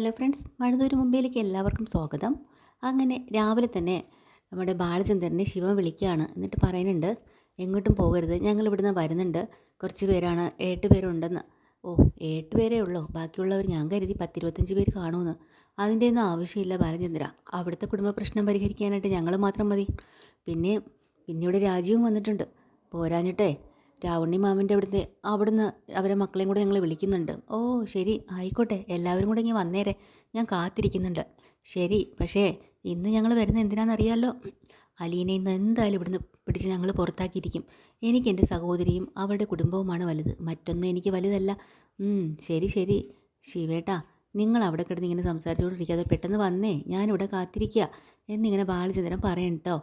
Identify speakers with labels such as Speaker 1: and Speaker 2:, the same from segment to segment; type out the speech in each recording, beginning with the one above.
Speaker 1: Hello friends മഴതൂര് മുംബൈയിലേക്ക് എല്ലാവർക്കും സ്വാഗതം. അങ്ങനെ രാവിലെ തന്നെ നമ്മുടെ ബാലചന്ദ്രനെ ശിവൻ വിളിക്കുകയാണ്. എന്നിട്ട് പറയുന്നുണ്ട് എങ്ങോട്ടും പോകരുത് ഞങ്ങൾ ഇവിടുന്ന് വരുന്നുണ്ട്. കുറച്ച് പേരാണ് ഏട്ട് പേരുണ്ടെന്ന്. ഓ ഏട്ട് പേരേ ഉള്ളൂ. ബാക്കിയുള്ളവർ ഞാൻ കരുതി പത്തിരുപത്തഞ്ച് പേര് കാണുമെന്ന്. അതിന്റെ ഒന്നും ആവശ്യമില്ല ബാലചന്ദ്ര. അവിടുത്തെ കുടുംബ പ്രശ്നം പരിഹരിക്കാനായിട്ട് ഞങ്ങൾ മാത്രം മതി. പിന്നെ പിന്നെ ഇവിടെ രാജീവും വന്നിട്ടുണ്ട്. പോരാഞ്ഞിട്ടേ രാവണി മാമന്റെ അവിടുത്തെ അവിടുന്ന് അവരെ മക്കളെയും കൂടെ ഞങ്ങൾ വിളിക്കുന്നുണ്ട്. ഓ ശരി ആയിക്കോട്ടെ എല്ലാവരും കൂടെ ഇങ്ങനെ വന്നേരെ ഞാൻ കാത്തിരിക്കുന്നുണ്ട്. ശരി പക്ഷേ ഇന്ന് ഞങ്ങൾ വരുന്നത് എന്തിനാണെന്നറിയാമല്ലോ അലീനെ ഇന്ന് എന്തായാലും ഇവിടുന്ന് പിടിച്ച് ഞങ്ങൾ പുറത്താക്കിയിരിക്കും. എനിക്ക് എന്റെ സഹോദരിയും അവളുടെ കുടുംബവുമാണ് വലുത്. മറ്റൊന്നും എനിക്ക് വലുതല്ല. ശരി ശരി. ശിവേട്ടാ നിങ്ങൾ അവിടെ കിടന്ന് ഇങ്ങനെ സംസാരിച്ചുകൊണ്ടിരിക്കാതെ പെട്ടെന്ന് വന്നേ. ഞാനിവിടെ കാത്തിരിക്കുക എന്നിങ്ങനെ ബാലചന്ദ്രൻ പറയണം കേട്ടോ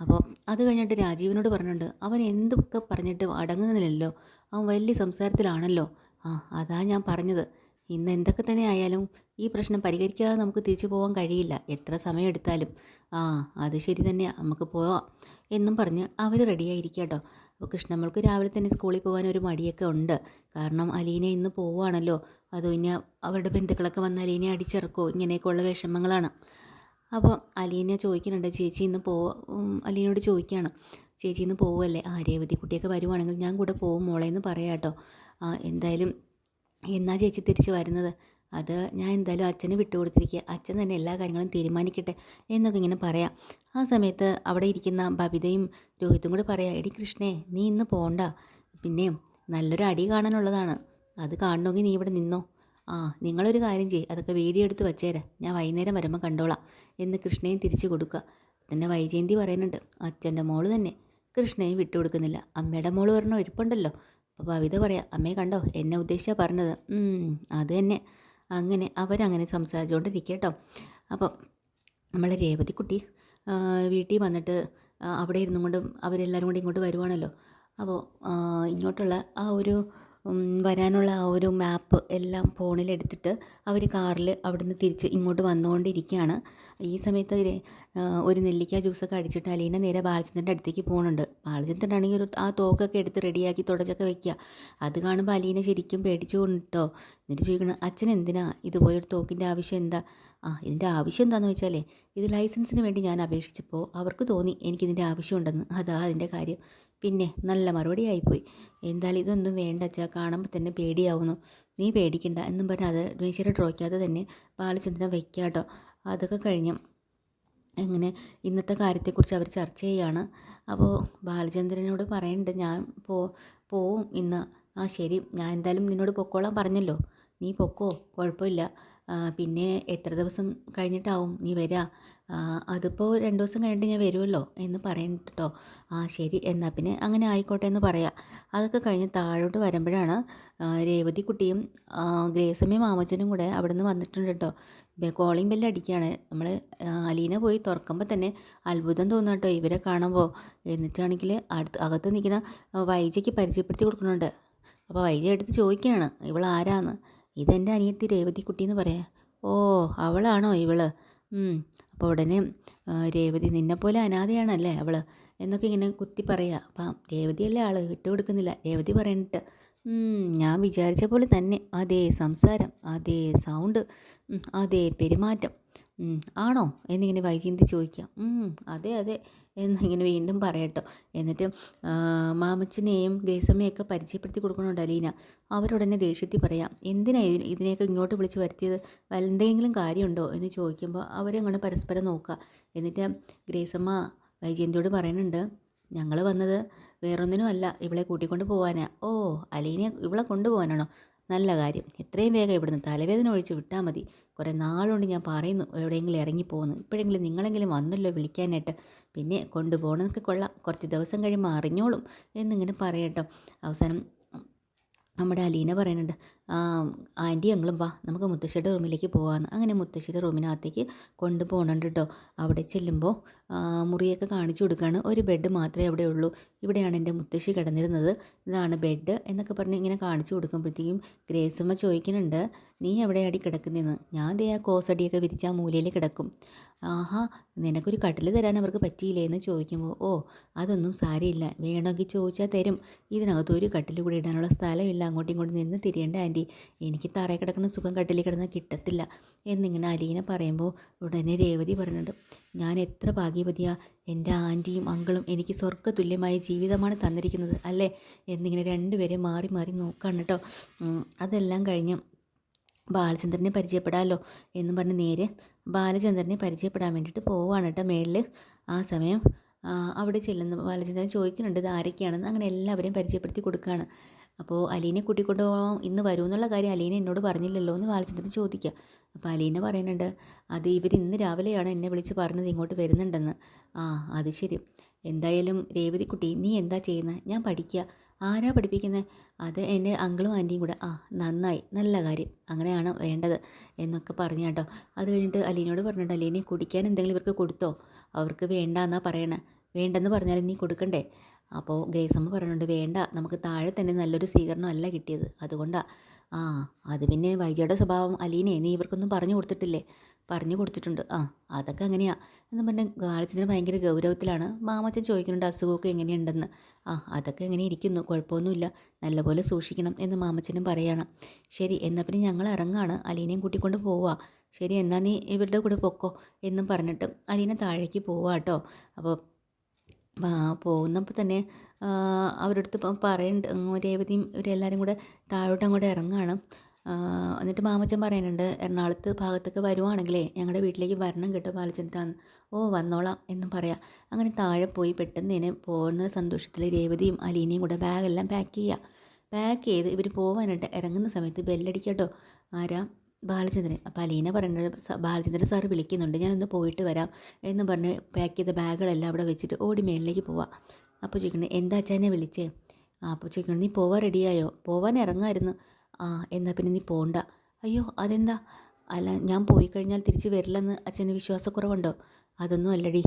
Speaker 1: അപ്പോൾ അത് കഴിഞ്ഞിട്ട് രാജീവിനോട് പറഞ്ഞിട്ടുണ്ട് അവൻ എന്തൊക്കെ പറഞ്ഞിട്ട് അടങ്ങുന്നില്ലല്ലോ. അവൻ വലിയ സംസാരത്തിലാണല്ലോ. ആ അതാ ഞാൻ പറഞ്ഞത്. ഇന്ന് എന്തൊക്കെ തന്നെ ആയാലും ഈ പ്രശ്നം പരിഹരിക്കാതെ നമുക്ക് തിരിച്ചു പോകാൻ കഴിയില്ല. എത്ര സമയം എടുത്താലും. ആ അത് ശരി തന്നെ. നമുക്ക് പോവാം എന്നും പറഞ്ഞ് അവർ റെഡിയായിരിക്കുക കേട്ടോ. അപ്പോൾ കൃഷ്ണമ്മൾക്ക് രാവിലെ തന്നെ സ്കൂളിൽ പോകാൻ ഒരു മടിയൊക്കെ ഉണ്ട്. കാരണം അലീന ഇന്ന് പോവുകയാണല്ലോ. അതോ ഇനി അവരുടെ ബന്ധുക്കളൊക്കെ വന്ന് അലീനെ അടിച്ചിറക്കോ ഇങ്ങനെയൊക്കെയുള്ള വിഷമങ്ങളാണ്. അപ്പോൾ അലീന ചോദിക്കുന്നുണ്ട് ചേച്ചി ഇന്ന് പോ അലീനോട് ചോദിക്കുകയാണ് ചേച്ചി ഇന്ന് പോവല്ലേ? ആ രേവതി കുട്ടിയൊക്കെ വരുവാണെങ്കിൽ ഞാൻ കൂടെ പോവും മോളെ എന്ന് പറയാം കേട്ടോ. ആ എന്തായാലും എന്നാ ചേച്ചി തിരിച്ച് വരുന്നത്? അത് ഞാൻ എന്തായാലും അച്ഛന് വിട്ടുകൊടുത്തിരിക്കുക അച്ഛൻ തന്നെ എല്ലാ കാര്യങ്ങളും തീരുമാനിക്കട്ടെ എന്നൊക്കെ ഇങ്ങനെ പറയാം. ആ സമയത്ത് അവിടെ ഇരിക്കുന്ന ബബിതയും രോഹിത്തും കൂടെ പറയാം എടി കൃഷ്ണേ നീ ഇന്ന് പോണ്ട. പിന്നെ നല്ലൊരു അടി കാണാനുള്ളതാണ്. അത് കാണണമെങ്കിൽ നീ ഇവിടെ നിന്നോ. ആ നിങ്ങളൊരു കാര്യം ചെയ്യ്. അതൊക്കെ വീഡിയോ എടുത്ത് വച്ചേരാ. ഞാൻ വൈകുന്നേരം വരുമ്പോൾ കണ്ടോളാം. എന്ന് കൃഷ്ണയും തിരിച്ചു കൊടുക്കുക. പിന്നെ വൈജയന്തി പറയുന്നുണ്ട്. അച്ഛന്റെ മോൾ തന്നെ. കൃഷ്ണയും വിട്ടുകൊടുക്കുന്നില്ല അമ്മയുടെ മോൾ പറഞ്ഞ ഇരിപ്പുണ്ടല്ലോ അപ്പോൾ ഭവിത പറയാം അമ്മയെ കണ്ടോ? എന്നെ ഉദ്ദേശിച്ചാണ് പറഞ്ഞത്. അത് തന്നെ. അങ്ങനെ അവരങ്ങനെ സംസാരിച്ചുകൊണ്ടിരിക്കട്ടോ അപ്പം നമ്മളെ രേവതിക്കുട്ടി വീട്ടിൽ വന്നിട്ട് അവിടെ ഇരുന്നും കൊണ്ടും അവരെല്ലാവരും കൂടി ഇങ്ങോട്ട് വരുവാണല്ലോ. അപ്പോൾ ഇങ്ങോട്ടുള്ള ആ ഒരു വരാനുള്ള ആ ഒരു മാപ്പ് എല്ലാം ഫോണിലെടുത്തിട്ട് അവർ കാറിൽ അവിടുന്ന് തിരിച്ച് ഇങ്ങോട്ട് വന്നുകൊണ്ടിരിക്കുകയാണ്. ഈ സമയത്ത് ഒരു നെല്ലിക്ക ജ്യൂസൊക്കെ അടിച്ചിട്ട് അലീന നേരെ ബാലചന്ദ്രന്റെ അടുത്തേക്ക് പോകുന്നുണ്ട്. ബാലചന്ദ്രനാണെങ്കിൽ ഒരു ആ തോക്കൊക്കെ എടുത്ത് റെഡിയാക്കി തുടച്ചൊക്കെ വെക്കുക അത് കാണുമ്പോൾ അലീന ശരിക്കും പേടിച്ചു കൊണ്ടിട്ടോ എന്നിട്ട് ചോദിക്കണം അച്ഛൻ എന്തിനാ? ഇതുപോലൊരു തോക്കിന്റെ ആവശ്യം എന്താ? ആ ഇതിന്റെ ആവശ്യം എന്താണെന്ന് വെച്ചാലേ ഇത് ലൈസൻസിന് വേണ്ടി ഞാൻ അപേക്ഷിച്ചപ്പോൾ അവർക്ക് തോന്നി എനിക്കിതിന്റെ ആവശ്യമുണ്ടെന്ന്. അതാ അതിന്റെ കാര്യം. പിന്നെ നല്ല മറുപടി ആയിപ്പോയി എന്തായാലും ഇതൊന്നും വേണ്ട അച്ഛാ കാണുമ്പോൾ തന്നെ പേടിയാവുന്നു. നീ പേടിക്കണ്ട എന്നും പറഞ്ഞ് അത് മേശയുടെ ഡ്രോയ്ക്കാതെ തന്നെ ബാലചന്ദ്രൻ വയ്ക്കാട്ടോ കേട്ടോ അതൊക്കെ കഴിഞ്ഞു അങ്ങനെ ഇന്നത്തെ കാര്യത്തെക്കുറിച്ച് അവർ ചർച്ച ചെയ്യുകയാണ് അപ്പോൾ ബാലചന്ദ്രനോട് പറയണ്ട ഞാൻ പോ പോവും ഇന്ന്. ആ ശരി. ഞാൻ എന്തായാലും നിന്നോട് പൊക്കോളാൻ പറഞ്ഞല്ലോ. നീ പൊക്കോ. കുഴപ്പമില്ല. പിന്നെ എത്ര ദിവസം കഴിഞ്ഞിട്ടാവും നീ വരാ? അതിപ്പോൾ രണ്ട് ദിവസം കഴിഞ്ഞിട്ട് ഞാൻ വരുമല്ലോ എന്ന് പറയുന്നുണ്ട് ആ ശരി എന്നാൽ പിന്നെ അങ്ങനെ ആയിക്കോട്ടെ എന്ന് പറയാം. അതൊക്കെ കഴിഞ്ഞ് താഴോട്ട് വരുമ്പോഴാണ് രേവതി കുട്ടിയും ഗ്രേസമ്മയും മാമച്ചനും കൂടെ അവിടെ നിന്ന് വന്നിട്ടുണ്ട് കേട്ടോ കോളിംഗ് ബെല്ല് അടിക്കുകയാണ്. നമ്മൾ അലീന പോയി തുറക്കുമ്പോൾ തന്നെ അത്ഭുതം തോന്നുന്നു കേട്ടോ ഇവരെ കാണുമ്പോൾ എന്നിട്ടാണെങ്കിൽ അടുത്ത് അകത്ത് നിൽക്കുന്ന വൈജയ്ക്ക് പരിചയപ്പെടുത്തി കൊടുക്കുന്നുണ്ട്. അപ്പോൾ വൈജ എടുത്ത് ചോദിക്കുകയാണ് ഇവൾ ആരാന്ന് ഇതെന്റെ അനിയത്തി രേവതിക്കുട്ടി എന്ന് പറയാം. ഓ അവളാണോ ഇവൾ. അപ്പോൾ ഉടനെ രേവതി നിന്നെപ്പോലെ അനാഥയാണല്ലേ അവൾ? എന്നൊക്കെ ഇങ്ങനെ കുത്തി പറയുക അപ്പം രേവതിയല്ലേ ആൾ? വിട്ടുകൊടുക്കുന്നില്ല രേവതി പറയണിട്ട് "ഉം, ഞാൻ വിചാരിച്ച പോലെ തന്നെ. അതേ സംസാരം അതേ സൗണ്ട് അതേ പെരുമാറ്റം. ആണോ? എന്നിങ്ങനെ വൈജയന്തി ചോദിക്കാം. "ഉം, അതെ അതെ. എന്നിങ്ങനെ വീണ്ടും പറയട്ടോ. എന്നിട്ട് മാമച്ചനെയും ഗേസമ്മയൊക്കെ പരിചയപ്പെടുത്തി കൊടുക്കണുണ്ട് അലീന. അവരുടനെ ദേഷ്യത്തിൽ പറയാം. എന്തിനാ ഇതിന് ഇതിനെയൊക്കെ ഇങ്ങോട്ട് വിളിച്ച് വരുത്തിയത്? എന്തെങ്കിലും കാര്യമുണ്ടോ? എന്ന് ചോദിക്കുമ്പോൾ അവരങ്ങനെ പരസ്പരം നോക്കുക. എന്നിട്ട് ഗ്രേസമ്മ വൈജയന്തിയോട് പറയുന്നുണ്ട് ഞങ്ങൾ വന്നത് വേറൊന്നിനും അല്ല ഇവളെ കൂട്ടിക്കൊണ്ട് പോകാനാ ഓ അലീനെ ഇവളെ കൊണ്ടുപോകാനാണോ നല്ല കാര്യം. എത്രയും വേഗം ഇവിടുന്ന് തലവേദന ഒഴിച്ച് വിട്ടാൽ മതി. കുറേ നാളുകൊണ്ട് ഞാൻ പറയുന്നു എവിടെയെങ്കിലും ഇറങ്ങിപ്പോകുന്നു ഇപ്പോഴെങ്കിലും നിങ്ങളെങ്കിലും വന്നല്ലോ വിളിക്കാനായിട്ട്. പിന്നെ കൊണ്ടുപോകണമെന്നൊക്കെ കൊള്ളാം. കുറച്ച് ദിവസം കഴിയുമ്പോൾ അറിഞ്ഞോളും എന്നിങ്ങനെ പറയട്ടോ. അവസാനം നമ്മുടെ അലീന പറയുന്നുണ്ട് "ആ, ആന്റി ഞങ്ങളും വാ. നമുക്ക് മുത്തശ്ശിയുടെ റൂമിലേക്ക് പോകാമെന്ന് അങ്ങനെ മുത്തശ്ശിയുടെ റൂമിനകത്തേക്ക് കൊണ്ടുപോകണുണ്ട് കേട്ടോ അവിടെ ചെല്ലുമ്പോൾ മുറിയൊക്കെ കാണിച്ചു കൊടുക്കുകയാണ് ഒരു ബെഡ് മാത്രമേ അവിടെ ഉള്ളൂ. ഇവിടെയാണ് എന്റെ മുത്തശ്ശി കിടന്നിരുന്നത്. ഇതാണ് ബെഡ് എന്നൊക്കെ പറഞ്ഞ് ഇങ്ങനെ കാണിച്ചു കൊടുക്കുമ്പോഴത്തേക്കും ഗ്രേസമ്മ ചോദിക്കുന്നുണ്ട് നീ എവിടെയാടി കിടക്കുന്നതെന്ന്? ഞാൻ ദേ ആ കോസടിയൊക്കെ വിരിച്ച് ആ മൂലയിൽ കിടക്കും. ആഹാ നിനക്കൊരു കട്ടിൽ തരാൻ അവർക്ക് പറ്റിയില്ലേ? എന്ന് ചോദിക്കുമ്പോൾ ഓ അതൊന്നും സാരമില്ല. വേണമെങ്കിൽ ചോദിച്ചാൽ തരും. ഇതിനകത്ത് ഒരു കട്ടിൽ കൂടി ഇടാനുള്ള സ്ഥലമില്ല. അങ്ങോട്ടും ഇങ്ങോട്ടും നിന്ന് തിരിയേണ്ട ആന്റി. എനിക്ക് തറയിൽ കിടക്കുന്ന സുഖം കട്ടിൽ കിടന്നാൽ കിട്ടത്തില്ല. എന്നിങ്ങനെ അലീന പറയുമ്പോൾ ഉടനെ രേവതി പറഞ്ഞിട്ട് ഞാൻ എത്ര ഭാഗ്യവതിയാ എന്റെ ആന്റിയും അങ്കിളും എനിക്ക് സ്വർഗതുല്യമായ ജീവിതമാണ് തന്നിരിക്കുന്നത് അല്ലേ? എന്നിങ്ങനെ രണ്ടുപേരെ മാറി മാറി നോക്കാണ് കേട്ടോ. അതെല്ലാം കഴിഞ്ഞ് ബാലചന്ദ്രനെ പരിചയപ്പെടാമല്ലോ എന്ന് പറഞ്ഞ് നേരെ ബാലചന്ദ്രനെ പരിചയപ്പെടാൻ വേണ്ടിയിട്ട് പോവാണ് കേട്ടോ മേളിൽ ആ സമയം അവിടെ ചെല്ലുന്ന ബാലചന്ദ്രൻ ചോദിക്കുന്നുണ്ട് ഇത് ആരൊക്കെയാണെന്ന്. അങ്ങനെ എല്ലാവരെയും പരിചയപ്പെടുത്തി കൊടുക്കുകയാണ് അപ്പോൾ അലീനെ കൂട്ടിക്കൊണ്ട് പോകാം ഇന്ന് വരും എന്നുള്ള കാര്യം അലീന എന്നോട് പറഞ്ഞില്ലല്ലോ എന്ന് ബാലചന്ദ്രൻ ചോദിക്കുക. അപ്പോൾ അലീന പറയുന്നുണ്ട് അത് ഇവർ ഇന്ന് രാവിലെയാണ് എന്നെ വിളിച്ച് പറഞ്ഞത് ഇങ്ങോട്ട് വരുന്നുണ്ടെന്ന്. ആ അത് ശരി. എന്തായാലും രേവതിക്കുട്ടി നീ എന്താ ചെയ്യുന്നത് ഞാൻ പഠിക്കുക ആരാ പഠിപ്പിക്കുന്നത് അത് എന്റെ അങ്കിളും ആന്റിയും കൂടെ. ആ നന്നായി. നല്ല കാര്യം. അങ്ങനെയാണ് വേണ്ടത്. എന്നൊക്കെ പറഞ്ഞു കേട്ടോ. അത് കഴിഞ്ഞിട്ട് അലീനോട് പറഞ്ഞിട്ട് അലീനെ കുടിക്കാൻ എന്തെങ്കിലും ഇവർക്ക് കൊടുത്തോ? അവർക്ക് വേണ്ട എന്നാ പറയണേ. വേണ്ടെന്ന് പറഞ്ഞാൽ നീ കൊടുക്കണ്ടേ? അപ്പോൾ ഗ്രേസമ്മ പറയുന്നുണ്ട് വേണ്ട നമുക്ക് താഴെ തന്നെ നല്ലൊരു സ്വീകരണം അല്ല കിട്ടിയത്. അതുകൊണ്ടാണ് ആ അത് പിന്നെ വൈജയുടെ സ്വഭാവം അലീനെ നീ ഇവർക്കൊന്നും പറഞ്ഞു കൊടുത്തിട്ടില്ലേ? പറഞ്ഞു കൊടുത്തിട്ടുണ്ട്. ആ അതൊക്കെ അങ്ങനെയാ. എന്ന് പറഞ്ഞാൽ ഗാളിച്ചതിന് ഭയങ്കര ഗൗരവത്തിലാണ്. മാമച്ചൻ ചോദിക്കുന്നുണ്ട് അസുഖമൊക്കെ എങ്ങനെയുണ്ടെന്ന്. ആ അതൊക്കെ എങ്ങനെ ഇരിക്കുന്നു കുഴപ്പമൊന്നുമില്ല. നല്ലപോലെ സൂക്ഷിക്കണം എന്ന് മാമച്ചനും പറയണം. ശരി എന്നാൽ പിന്നെ ഞങ്ങൾ ഇറങ്ങാണ്. അലീനയും കൂട്ടിക്കൊണ്ട് പോവാ. ശരി എന്നാൽ നീ ഇവരുടെ കൂടെ പൊക്കോ എന്നും പറഞ്ഞിട്ട് അലീന താഴേക്ക് പോവാ കേട്ടോ അപ്പോൾ പോകുന്നപ്പോൾ തന്നെ അവരുടെ അടുത്ത് പറയുന്നുണ്ട് രേവതിയും ഇവരെല്ലാവരും കൂടെ താഴോട്ട് അങ്ങോട്ട് ഇറങ്ങുകയാണ് എന്നിട്ട് മാമച്ചൻ പറയുന്നുണ്ട് എറണാകുളത്ത് ഭാഗത്തൊക്കെ വരുവാണെങ്കിലേ ഞങ്ങളുടെ വീട്ടിലേക്ക് വരണം കേട്ടോ ബാലചന്ദ്രാന്ന് ഓ വന്നോളാം എന്നും പറയാം. അങ്ങനെ താഴെ പോയി പെട്ടെന്ന് തന്നെ പോകുന്ന സന്തോഷത്തിൽ രേവതിയും അലീനയും കൂടെ ബാഗെല്ലാം പാക്ക് ചെയ്യുക പാക്ക് ചെയ്ത് ഇവർ പോകാനായിട്ട് ഇറങ്ങുന്ന സമയത്ത് ബെല്ലടിക്കട്ടോ. ആരാ? ബാലചന്ദ്രൻ അപ്പോൾ അലീന പറയുന്നത് ബാലചന്ദ്രൻ സാറ് വിളിക്കുന്നുണ്ട് ഞാനൊന്ന് പോയിട്ട് വരാം എന്ന് പറഞ്ഞ് പാക്ക് ചെയ്ത ബാഗുകളെല്ലാം അവിടെ വെച്ചിട്ട് ഓടി മേളിലേക്ക് പോവാം. അപ്പോൾ ചോദിക്കണേ എന്താ അച്ഛനെ വിളിച്ചേ? അപ്പോൾ ചോദിക്കണം നീ പോവാൻ റെഡിയായോ പോവാൻ ഇറങ്ങായിരുന്നു. ആ എന്നാൽ പിന്നെ നീ പോണ്ട. അയ്യോ അതെന്താ? അല്ല ഞാൻ പോയി കഴിഞ്ഞാൽ തിരിച്ച് വരില്ലെന്ന് അച്ഛന് വിശ്വാസക്കുറവുണ്ടോ? അതൊന്നും അല്ലടി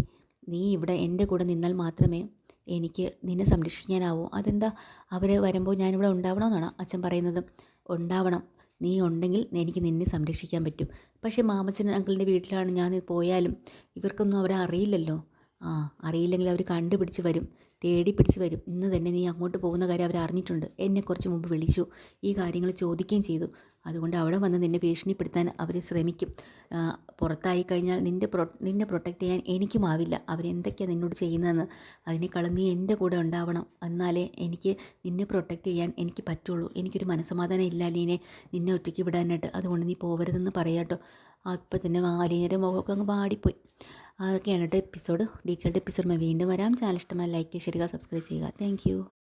Speaker 1: നീ ഇവിടെ എന്റെ കൂടെ നിന്നാൽ മാത്രമേ എനിക്ക് നിന്നെ സംരക്ഷിക്കാനാവൂ. അതെന്താ? അവർ വരുമ്പോൾ ഞാനിവിടെ ഉണ്ടാവണമെന്നാണ് അച്ഛൻ പറയുന്നത്. ഉണ്ടാവണം. നീ ഉണ്ടെങ്കിൽ എനിക്ക് നിന്നെ സംരക്ഷിക്കാൻ പറ്റും. പക്ഷേ മാമച്ചൻ അങ്കിളിന്റെ വീട്ടിലാണ് ഞാൻ പോയാലും ഇവർക്കൊന്നും അവരെ അറിയില്ലല്ലോ. ആ അറിയില്ലെങ്കിൽ അവർ കണ്ടുപിടിച്ച് വരും തേടി പിടിച്ച് വരും. ഇന്ന് തന്നെ നീ അങ്ങോട്ട് പോകുന്ന കാര്യം അവർ അറിഞ്ഞിട്ടുണ്ട്. എന്നെ കുറച്ച് മുമ്പ് വിളിച്ചു ഈ കാര്യങ്ങൾ ചോദിക്കുകയും ചെയ്തു. അതുകൊണ്ട് അവിടെ വന്ന് നിന്നെ ഭീഷണിപ്പെടുത്താൻ അവർ ശ്രമിക്കും. പുറത്തായി കഴിഞ്ഞാൽ നിന്റെ പ്രൊ നിന്നെ പ്രൊട്ടക്റ്റ് ചെയ്യാൻ എനിക്കും ആവില്ല. അവരെന്തൊക്കെയാണ് നിന്നോട് ചെയ്യുന്നതെന്ന് അതിനേക്കാളും നീ എന്റെ കൂടെ ഉണ്ടാവണം. എന്നാലേ എനിക്ക് നിന്നെ പ്രൊട്ടക്റ്റ് ചെയ്യാൻ എനിക്ക് പറ്റുള്ളൂ. എനിക്കൊരു മനസ്സമാധാനം ഇല്ല അലീനെ നിന്നെ ഒറ്റയ്ക്ക് വിടാനായിട്ട്. അതുകൊണ്ട് നീ പോവരുതെന്ന് പറയാട്ടോ അപ്പം തന്നെ അലീനയുടെ മുഖമൊക്കെ അങ്ങ് പാടിപ്പോയി അതൊക്കെയാണ് കേട്ടോ എപ്പിസോഡ് ഡീറ്റെയിൽഡ് എപ്പിസോഡ് വീണ്ടും വരാം. ചാനൽ ഇഷ്ടമായി ലൈക്ക് ചെയ്യുക സബ്സ്ക്രൈബ് ചെയ്യുക. താങ്ക്